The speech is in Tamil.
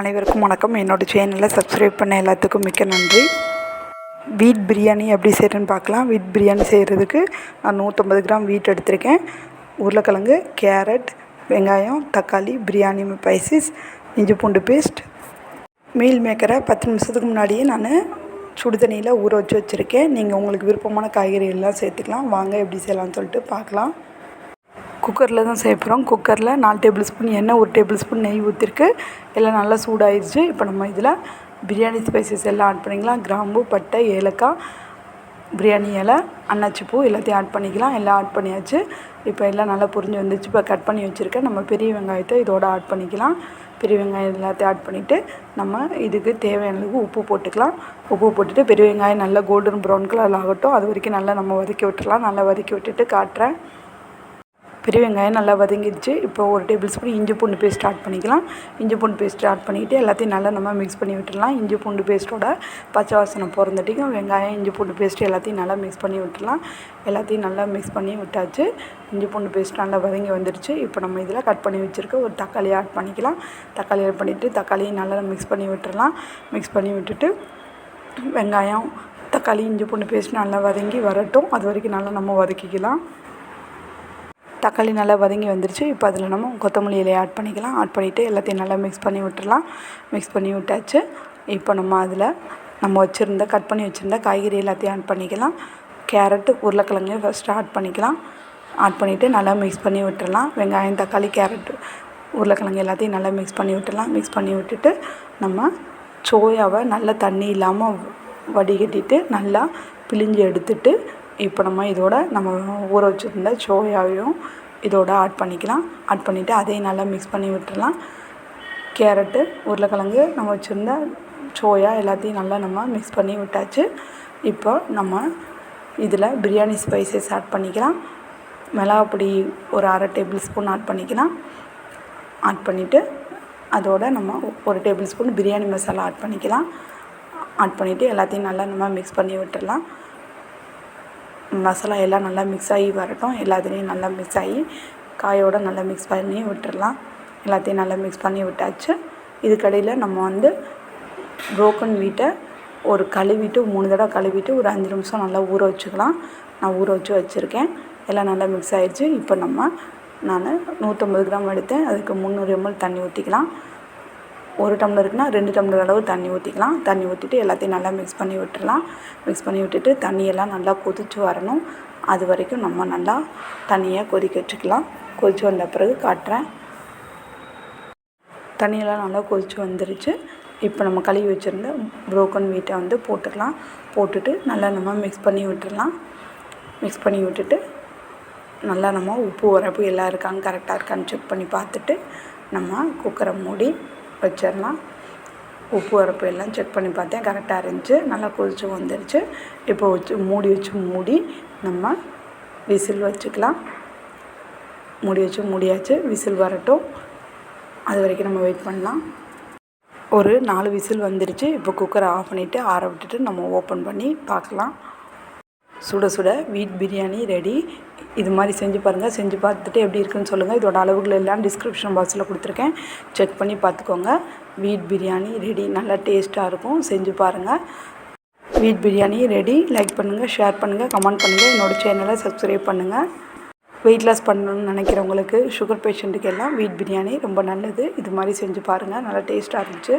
அனைவருக்கும் வணக்கம். என்னோடய சேனலை சப்ஸ்கிரைப் பண்ண எல்லாத்துக்கும் மிக்க நன்றி. வீட் பிரியாணி எப்படி செய்கிறேன்னு பார்க்கலாம். வீட் பிரியாணி செய்கிறதுக்கு நான் நூற்றம்பது கிராம் வீட் எடுத்திருக்கேன். உருளைக்கிழங்கு கேரட் வெங்காயம் தக்காளி பிரியாணி ஸ்பைசஸ் இஞ்சி பூண்டு பேஸ்ட் மீல் மேக்கரை பத்து நிமிஷத்துக்கு முன்னாடியே நான் சுடு தண்ணியில் ஊற வச்சு வச்சுருக்கேன். நீங்கள் உங்களுக்கு விருப்பமான காய்கறி எல்லாம் சேர்த்துக்கலாம். வாங்க எப்படி செய்யலாம்னு சொல்லிட்டு பார்க்கலாம். குக்கரில் தான் செய்ய போகிறோம் குக்கரில் நாலு டேபிள் ஸ்பூன் எண்ணெய் ஒரு டேபிள் ஸ்பூன் நெய் ஊற்றிருக்கு எல்லாம் நல்லா சூடாயிருச்சு இப்போ நம்ம இதில் பிரியாணி ஸ்பைசஸ் எல்லாம் ஆட் பண்ணிக்கலாம். கிராம்பு பட்டை ஏலக்காய் பிரியாணி இலை அன்னாச்சி பூ எல்லாத்தையும் ஆட் பண்ணிக்கலாம். எல்லாம் ஆட் பண்ணியாச்சு. இப்போ எல்லாம் நல்லா புரிஞ்சு வந்துச்சு. இப்போ கட் பண்ணி வச்சுருக்கேன் நம்ம பெரிய வெங்காயத்தை இதோட ஆட் பண்ணிக்கலாம். பெரிய வெங்காயம் எல்லாத்தையும் ஆட் பண்ணிவிட்டு நம்ம இதுக்கு தேவையான அளவுக்கு உப்பு போட்டுக்கலாம். உப்பு போட்டுட்டு பெரிய வெங்காயம் நல்லா கோல்டன் ப்ரௌன் கலர் ஆகட்டும். அது வரைக்கும் நல்லா நம்ம வதக்கி விட்டுடலாம் நல்லா வதக்கி விட்டுட்டு காட்டுறேன். பெரிய வெங்காயம் நல்லா வதங்கிடுச்சு. இப்போ ஒரு டேபிள் ஸ்பூன் இஞ்சி பூண்டு பேஸ்ட் ஆட் பண்ணிக்கலாம். இஞ்சி பூண்டு பேஸ்ட் ஆட் பண்ணிவிட்டு எல்லாத்தையும் நல்லா நம்ம மிக்ஸ் பண்ணி விட்டுடலாம். இஞ்சி பூண்டு பேஸ்ட்டோட பச்சை வாசனை பிறந்துட்டிக்கும். வெங்காயம் இஞ்சி பூண்டு பேஸ்ட் எல்லாத்தையும் நல்லா மிக்ஸ் பண்ணி விட்டுடலாம். எல்லாத்தையும் நல்லா மிக்ஸ் பண்ணி விட்டாச்சு. இஞ்சி பூண்டு பேஸ்ட் நல்லா வதங்கி வந்துடுச்சு. இப்போ நம்ம இதில் கட் பண்ணி வச்சுருக்க ஒரு தக்காளி ஆட் பண்ணிக்கலாம். தக்காளி ஆட் பண்ணிவிட்டு தக்காளியும் நல்லா மிக்ஸ் பண்ணி விட்டுடலாம். மிக்ஸ் பண்ணி விட்டுட்டு வெங்காயம் தக்காளி இஞ்சி பூண்டு பேஸ்ட் நல்லா வதங்கி வரட்டும். அது வரைக்கும் நல்லா நம்ம வதக்கிக்கலாம். தக்காளி நல்லா வதங்கி வந்துருச்சு. இப்போ அதில் நம்ம கொத்தமல்லி இலையை ஆட் பண்ணிக்கலாம். ஆட் பண்ணிவிட்டு எல்லாத்தையும் நல்லா மிக்ஸ் பண்ணி விட்டுடலாம் மிக்ஸ் பண்ணி விட்டாச்சு. இப்போ நம்ம அதில் நம்ம வச்சுருந்த கட் பண்ணி வச்சுருந்த காய்கறி எல்லாத்தையும் ஆட் பண்ணிக்கலாம். கேரட்டு உருளைக்கிழங்கு ஃபஸ்ட்டு ஆட் பண்ணிக்கலாம். ஆட் பண்ணிவிட்டு நல்லா மிக்ஸ் பண்ணி விட்டுடலாம் வெங்காயம் தக்காளி கேரட்டு உருளைக்கிழங்கு எல்லாத்தையும் நல்லா மிக்ஸ் பண்ணி விட்டுடலாம் மிக்ஸ் பண்ணி விட்டுட்டு நம்ம சோயாவை நல்லா தண்ணி இல்லாமல் வடிகட்டிட்டு நல்லா பிழிஞ்சு எடுத்துட்டு இப்போ நம்ம இதோட நம்ம ஊற வச்சுருந்த சோயாவையும் இதோட ஆட் பண்ணிக்கலாம். ஆட் பண்ணிவிட்டு அதையும் நல்லா மிக்ஸ் பண்ணி விட்டுடலாம். கேரட்டு உருளைக்கிழங்கு நம்ம வச்சுருந்த சோயா எல்லாத்தையும் நல்லா நம்ம மிக்ஸ் பண்ணி விட்டாச்சு. இப்போ நம்ம இதில் பிரியாணி ஸ்பைசஸ் ஆட் பண்ணிக்கலாம். மிளகாப்பொடி ஒரு அரை டேபிள் ஸ்பூன் ஆட் பண்ணிக்கலாம். ஆட் பண்ணிவிட்டு அதோட நம்ம ஒரு table spoon biryani masala add பண்ணிக்கலாம். ஆட் பண்ணிவிட்டு எல்லாத்தையும் நல்லா நம்ம மிக்ஸ் பண்ணி விட்டுடலாம். மசாலா எல்லாம் நல்லா மிக்ஸ் ஆகி வரட்டும். எல்லாத்துலேயும் நல்லா மிக்ஸ் ஆகி காயோட நல்லா மிக்ஸ் பண்ணி விட்டுறலாம். எல்லாத்தையும் நல்லா மிக்ஸ் பண்ணி விட்டாச்சு. இதுக்கடையில் நம்ம வந்து புரோக்கன் வீட்டை ஒரு கழுவிட்டு மூணு தடவை கழுவிட்டு ஒரு அஞ்சு நிமிஷம் நல்லா ஊற வச்சுக்கலாம். நான் ஊற வச்சு வச்சுருக்கேன். எல்லாம் நல்லா மிக்ஸ் ஆகிடுச்சு இப்போ நம்ம நான் நூற்றம்பது கிராம் எடுத்தேன். அதுக்கு முந்நூறு எம்எல் தண்ணி ஊற்றிக்கலாம் ஒரு டம்ளருக்குனா ரெண்டு டம்ளர் அளவு தண்ணி ஊற்றிக்கலாம் தண்ணி ஊற்றிட்டு எல்லாத்தையும் நல்லா மிக்ஸ் பண்ணி விட்டுடலாம் மிக்ஸ் பண்ணி விட்டுட்டு தண்ணியெல்லாம் நல்லா கொதித்து வரணும். அது வரைக்கும் நம்ம நல்லா தண்ணியை கொதிக்க வச்சுக்கலாம். கொதித்து வந்த பிறகு காட்டுறேன். தண்ணியெல்லாம் நல்லா கொதித்து வந்துருச்சு. இப்போ நம்ம கழுவி வச்சுருந்த புரோக்கன் வீட்டை வந்து போட்டுடலாம் போட்டுட்டு நல்லா நம்ம மிக்ஸ் பண்ணி விட்டுடலாம் மிக்ஸ் பண்ணி விட்டுட்டு நல்லா நம்ம உப்பு உரப்பு எல்லாம் இருக்கான்னு கரெக்டாக இருக்கான்னு செக் பண்ணி பார்த்துட்டு நம்ம குக்கரை மூடி வச்சிடலாம். உப்பு உரப்பு எல்லாம் செக் பண்ணி பார்த்தேன். கரெக்டாக இருந்துச்சு. நல்லா கொதிச்சு வந்துருச்சு. இப்போ வச்சு மூடி வச்சு மூடி நம்ம விசில் வச்சுக்கலாம். மூடி வச்சு மூடியாச்சு. விசில் வரட்டும். அது வரைக்கும் நம்ம வெயிட் பண்ணலாம். ஒரு நாலு விசில் வந்துருச்சு. இப்போ குக்கரை ஆஃப் பண்ணிவிட்டு ஆற விட்டுட்டு நம்ம ஓப்பன் பண்ணி பார்க்கலாம். சுட சுட வீட் பிரியாணி ரெடி இது மாதிரி செஞ்சு பாருங்கள் செஞ்சு பார்த்துட்டு எப்படி இருக்குன்னு சொல்லுங்கள் இதோட அளவுகள் எல்லாம் டிஸ்கிரிப்ஷன் பாக்ஸில் கொடுத்துருக்கேன். செக் பண்ணி பார்த்துக்கோங்க. வீட் பிரியாணி ரெடி நல்லா டேஸ்ட்டாக இருக்கும். செஞ்சு பாருங்கள் வீட் பிரியாணி ரெடி லைக் பண்ணுங்கள் ஷேர் பண்ணுங்கள் கமெண்ட் பண்ணுங்கள் என்னோடய சேனலை சப்ஸ்கிரைப் பண்ணுங்கள் வெயிட் லாஸ் பண்ணணும்னு நினைக்கிறவங்களுக்கு சுகர் பேஷண்ட்டுக்கு எல்லாம் வீட் பிரியாணி ரொம்ப நல்லது. இது மாதிரி செஞ்சு பாருங்கள் நல்லா டேஸ்ட்டாக இருந்துச்சு.